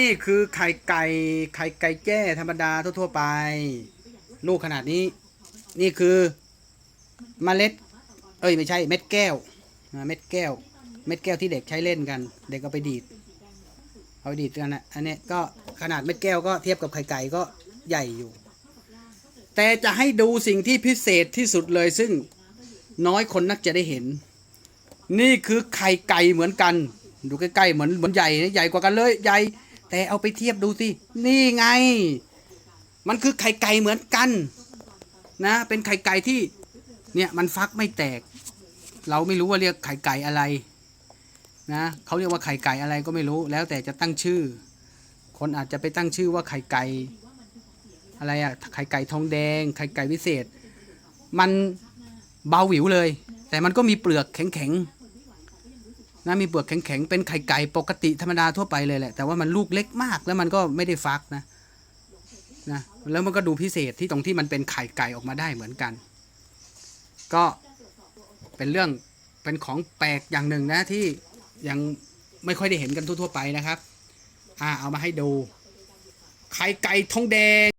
นี่คือไข่ไก่ไข่ไก่แจ้ธรรมดาทั่วๆไป ลูกขนาดนี้ นี่คือเมล็ด เอ้ยไม่ใช่เม็ดแก้วเม็ดแก้ว เม็ดแก้วที่เด็กใช้เล่นกัน เด็กเอาไปดีด เอาไปดีดกันนะอันนี้ก็ขนาดเม็ดแก้วก็เทียบกับไข่ไก่ก็ใหญ่อยู่ แต่จะให้ดูสิ่งที่พิเศษที่สุดเลยซึ่งน้อยคนนักจะได้เห็น นี่คือไข่ไก่เหมือนกัน ดูใกล้ๆเหมือนเหมือนใหญ่ใหญ่กว่ากันเลยใหญ่ แต่เอาไปเทียบดูสิ นี่ไง มันคือไข่ไก่เหมือนกัน นะ เป็นไข่ไก่ที่ เนี่ยมันฟักไม่แตก เราไม่รู้ว่าเรียกไข่ไก่อะไร นะเขาเรียกว่าไข่ไก่อะไรก็ไม่รู้ แล้วแต่จะตั้งชื่อ คนอาจจะไปตั้งชื่อว่าไข่ไก่อะไรอะไข่ไก่ทองแดง ไข่ไก่วิเศษ มันเบาหวิวเลย แต่มันก็มีเปลือกแข็งๆ นะมีเปลือกแข็งๆ เป็นไข่ไก่ปกติธรรมดาทั่วไปเลยแหละ แต่ว่ามันลูกเล็กมากแล้วมันก็ไม่ได้ฟักนะนะแล้วมันก็ดูพิเศษที่ตรงที่มันเป็นไข่ไก่ออกมาได้เหมือนกัน ก็เป็นเรื่องเป็นของแปลกอย่างหนึ่งนะที่ยังไม่ค่อยได้เห็นกันทั่วๆไปนะครับ อ่าเอามาให้ดู ไข่ไก่ทองแดง